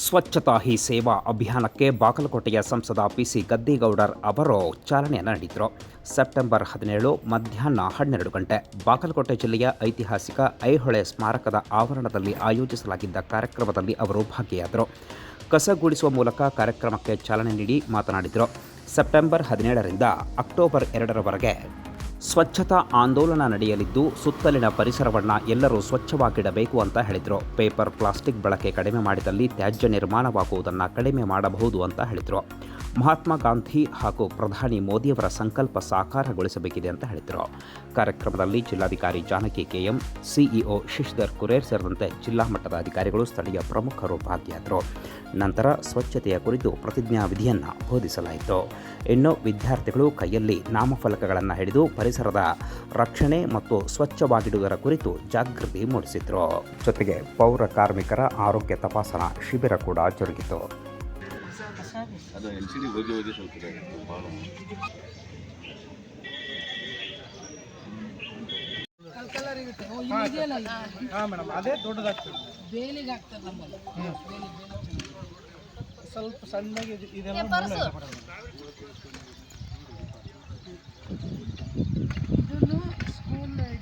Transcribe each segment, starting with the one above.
ಸ್ವಚ್ಛತಾ ಹಿ ಸೇವಾ ಅಭಿಯಾನಕ್ಕೆ ಬಾಗಲಕೋಟೆಯ ಸಂಸದ ಪಿಸಿ ಗದ್ದಿಗೌಡರ್ ಅವರು ಚಾಲನೆಯನ್ನು ನೀಡಿದರು. ಸೆಪ್ಟೆಂಬರ್ ಹದಿನೇಳು ಮಧ್ಯಾಹ್ನ ಹನ್ನೆರಡು ಗಂಟೆ ಬಾಗಲಕೋಟೆ ಜಿಲ್ಲೆಯ ಐತಿಹಾಸಿಕ ಐಹೊಳೆ ಸ್ಮಾರಕದ ಆವರಣದಲ್ಲಿ ಆಯೋಜಿಸಲಾಗಿದ್ದ ಕಾರ್ಯಕ್ರಮದಲ್ಲಿ ಅವರು ಭಾಗಿಯಾದರು. ಕಸ ಗುಡಿಸುವ ಮೂಲಕ ಕಾರ್ಯಕ್ರಮಕ್ಕೆ ಚಾಲನೆ ನೀಡಿ ಮಾತನಾಡಿದರು. ಸೆಪ್ಟೆಂಬರ್ ಹದಿನೇಳರಿಂದ ಅಕ್ಟೋಬರ್ ಎರಡರವರೆಗೆ ಸ್ವಚ್ಛತಾ ಆಂದೋಲನ ನಡೆಯಲಿದ್ದು, ಸುತ್ತಲಿನ ಪರಿಸರವನ್ನು ಎಲ್ಲರೂ ಸ್ವಚ್ಛವಾಗಿಡಬೇಕು ಅಂತ ಹೇಳಿದರು. ಪೇಪರ್ ಪ್ಲಾಸ್ಟಿಕ್ ಬಳಕೆ ಕಡಿಮೆ ಮಾಡಿದಲ್ಲಿ ತ್ಯಾಜ್ಯ ನಿರ್ಮಾಣವಾಗುವುದನ್ನು ಕಡಿಮೆ ಮಾಡಬಹುದು ಅಂತ ಹೇಳಿದರು. ಮಹಾತ್ಮ ಗಾಂಧಿ ಹಾಗೂ ಪ್ರಧಾನಿ ಮೋದಿಯವರ ಸಂಕಲ್ಪ ಸಾಕಾರಗೊಳಿಸಬೇಕಿದೆ ಅಂತ ಹೇಳಿದರು. ಕಾರ್ಯಕ್ರಮದಲ್ಲಿ ಜಿಲ್ಲಾಧಿಕಾರಿ ಜಾನಕಿ ಕೆಎಂ, ಸಿಇಒ ಶಶಿಧರ್ ಕುರೇರ್ ಸೇರಿದಂತೆ ಜಿಲ್ಲಾ ಮಟ್ಟದ ಅಧಿಕಾರಿಗಳು ಸ್ಥಳೀಯ ಪ್ರಮುಖರು ಭಾಗಿಯಾದರು. ನಂತರ ಸ್ವಚ್ಛತೆಯ ಕುರಿತು ಪ್ರತಿಜ್ಞಾ ವಿಧಿಯನ್ನು ಬೋಧಿಸಲಾಯಿತು. ಇನ್ನು ವಿದ್ಯಾರ್ಥಿಗಳು ಕೈಯಲ್ಲಿ ನಾಮಫಲಕಗಳನ್ನು ಹಿಡಿದು ಪರಿಸರದ ರಕ್ಷಣೆ ಮತ್ತು ಸ್ವಚ್ಛವಾಗಿಡುವುದರ ಕುರಿತು ಜಾಗೃತಿ ಮೂಡಿಸಿದರು. ಜೊತೆಗೆ ಪೌರ ಕಾರ್ಮಿಕರ ಆರೋಗ್ಯ ತಪಾಸಣಾ ಶಿಬಿರ ಕೂಡ ಜರುಗಿತು. ಅದು ಸ್ವಲ್ಪ ದೊಡ್ಡದಾಗ್ತದೆ ಬೇಲಿಗೆ ನಮ್ಮಲ್ಲಿ ಸಣ್ಣಗೆ ಇದು- ಇದೆಲ್ಲ বললে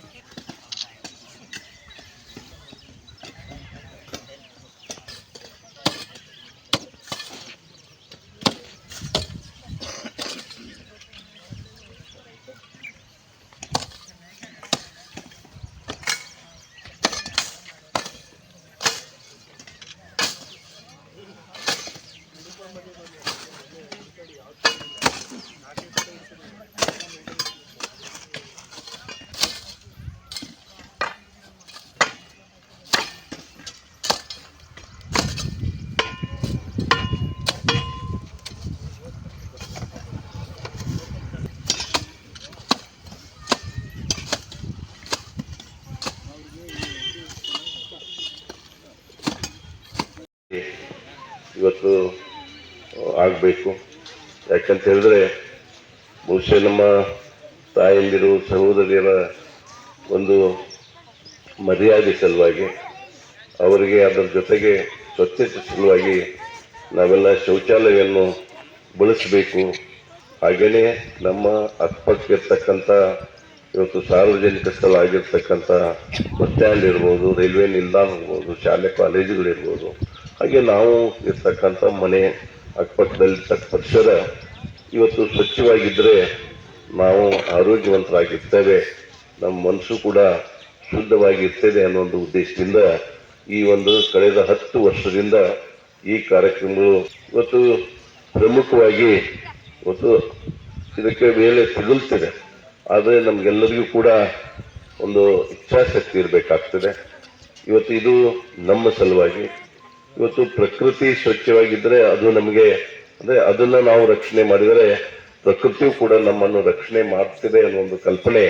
ಇವತ್ತು ಆಗಬೇಕು. ಯಾಕಂತ ಹೇಳಿದ್ರೆ, ಬಹುಶಃ ನಮ್ಮ ತಾಯಂದಿರು, ಸಹೋದರಿಯರ ಒಂದು ಮರ್ಯಾದೆ ಸಲುವಾಗಿ, ಅವರಿಗೆ ಅದರ ಜೊತೆಗೆ ಸ್ವಚ್ಛತೆ ಸಲುವಾಗಿ ನಾವೆಲ್ಲ ಶೌಚಾಲಯವನ್ನು ಬಳಸಬೇಕು. ಹಾಗೆಯೇ ನಮ್ಮ ಅಕ್ಕಪಕ್ಕಿರ್ತಕ್ಕಂಥ ಇವತ್ತು ಸಾರ್ವಜನಿಕ ಸ್ಥಳ ಆಗಿರ್ತಕ್ಕಂಥ ಬಸ್ ಸ್ಟ್ಯಾಂಡ್ ಇರ್ಬೋದು, ರೈಲ್ವೆ ನಿಲ್ದಾಣ ಇರ್ಬೋದು, ಶಾಲೆ, ಕಾಲೇಜುಗಳಿರ್ಬೋದು ಹಾಗೆ ನಾವು ಇರ್ತಕ್ಕಂಥ ಮನೆ ಅಕ್ಕಪಕ್ಕದಲ್ಲಿರ್ತಕ್ಕ ಪರಿಸರ ಇವತ್ತು ಸ್ವಚ್ಛವಾಗಿದ್ದರೆ ನಾವು ಆರೋಗ್ಯವಂತರಾಗಿರ್ತೇವೆ. ನಮ್ಮ ಮನಸ್ಸು ಕೂಡ ಶುದ್ಧವಾಗಿರ್ತದೆ ಅನ್ನೋ ಒಂದು ಉದ್ದೇಶದಿಂದ ಈ ಒಂದು ಕಳೆದ ಹತ್ತು ವರ್ಷದಿಂದ ಈ ಕಾರ್ಯಕ್ರಮಗಳು ಇವತ್ತು ಪ್ರಮುಖವಾಗಿ ಇವತ್ತು ಇದಕ್ಕೆ ಮೇಲೆ ಸಿಗುತ್ತಿದೆ. ಆದರೆ ನಮಗೆಲ್ಲರಿಗೂ ಕೂಡ ಒಂದು ಇಚ್ಛಾಶಕ್ತಿ ಇರಬೇಕಾಗ್ತದೆ. ಇವತ್ತು ಇದು ನಮ್ಮ ಸಲುವಾಗಿ ಇವತ್ತು ಪ್ರಕೃತಿ ಸ್ವಚ್ಛವಾಗಿದ್ದರೆ ಅದು ನಮಗೆ, ಅಂದ್ರೆ ಅದನ್ನ ನಾವು ರಕ್ಷಣೆ ಮಾಡಿದರೆ ಪ್ರಕೃತಿಯು ಕೂಡ ನಮ್ಮನ್ನು ರಕ್ಷಣೆ ಮಾಡ್ತಿದೆ ಅನ್ನೋ ಒಂದು ಕಲ್ಪನೆ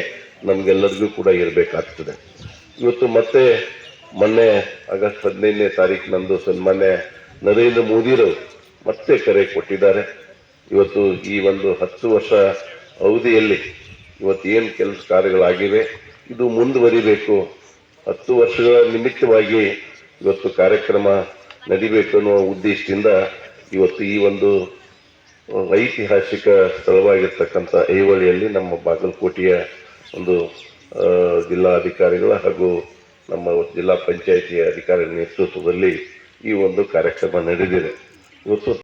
ನಮಗೆಲ್ಲರಿಗೂ ಕೂಡ ಇರಬೇಕಾಗ್ತದೆ. ಇವತ್ತು ಮತ್ತೆ ಮೊನ್ನೆ ಆಗಸ್ಟ್ ಹದಿನೈದನೇ ತಾರೀಕಿನಂದು ಸನ್ಮಾನ್ಯ ನರೇಂದ್ರ ಮೋದಿರವರು ಮತ್ತೆ ಕರೆ ಕೊಟ್ಟಿದ್ದಾರೆ. ಇವತ್ತು ಈ ಒಂದು ಹತ್ತು ವರ್ಷ ಅವಧಿಯಲ್ಲಿ ಇವತ್ತು ಏನು ಕೆಲಸ ಕಾರ್ಯಗಳಾಗಿವೆ, ಇದು ಮುಂದುವರಿಬೇಕು. ಹತ್ತು ವರ್ಷಗಳ ನಿಮಿತ್ತವಾಗಿ ಇವತ್ತು ಕಾರ್ಯಕ್ರಮ ನಡಿಬೇಕು ಅನ್ನುವ ಉದ್ದೇಶದಿಂದ ಇವತ್ತು ಈ ಒಂದು ಐತಿಹಾಸಿಕ ಸ್ಥಳವಾಗಿರ್ತಕ್ಕಂಥ ಐವಳಿಯಲ್ಲಿ ನಮ್ಮ ಬಾಗಲಕೋಟೆಯ ಒಂದು ಜಿಲ್ಲಾಧಿಕಾರಿಗಳ ಹಾಗೂ ನಮ್ಮ ಜಿಲ್ಲಾ ಪಂಚಾಯಿತಿಯ ಅಧಿಕಾರಿಗಳ ನೇತೃತ್ವದಲ್ಲಿ ಈ ಒಂದು ಕಾರ್ಯಕ್ರಮ ನಡೆದಿದೆ. ಇವತ್ತು